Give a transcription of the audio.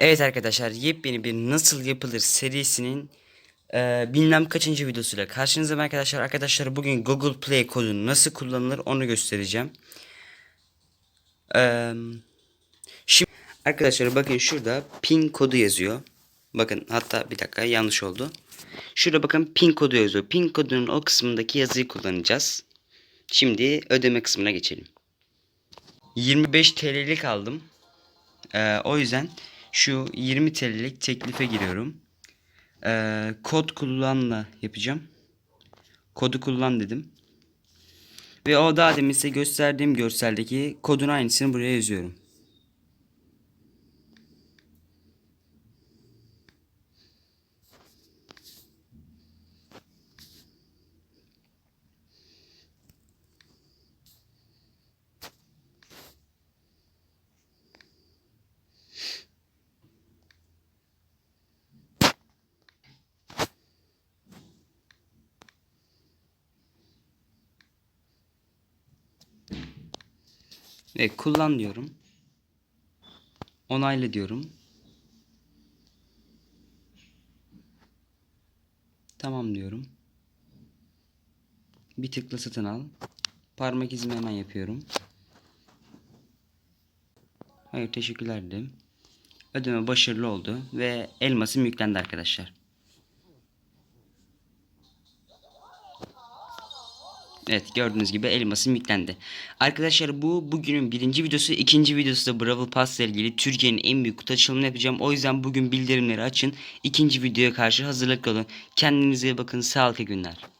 Evet arkadaşlar yepyeni bir nasıl yapılır serisinin e, bilmem kaçıncı videosuyla karşınızdayım arkadaşlar. Arkadaşlar bugün Google Play kodu nasıl kullanılır onu göstereceğim. E, şimdi arkadaşlar bakın şurada pin kodu yazıyor. Bakın hatta bir dakika yanlış oldu. Şurada bakın pin kodu yazıyor. Pin kodunun o kısmındaki yazıyı kullanacağız. Şimdi ödeme kısmına geçelim. 25 TL'lik aldım. Ee, o yüzden şu 20 TL'lik teklife giriyorum. Ee, kod kullanla yapacağım. Kodu kullan dedim. Ve o daha demin size gösterdiğim görseldeki kodun aynısını buraya yazıyorum. Ve kullan diyorum. Onayla diyorum. Tamam diyorum. Bir tıkla satın al. Parmak izimi hemen yapıyorum. Hayır teşekkürler dedim. Ödeme başarılı oldu ve elmasım yüklendi arkadaşlar. Evet gördüğünüz gibi elmasım yüklendi. Arkadaşlar bu bugünün birinci videosu. ikinci videosu da Brawl Pass ile ilgili Türkiye'nin en büyük kutu açılımını yapacağım. O yüzden bugün bildirimleri açın. İkinci videoya karşı hazırlıklı olun. Kendinize bakın. Sağlıklı günler.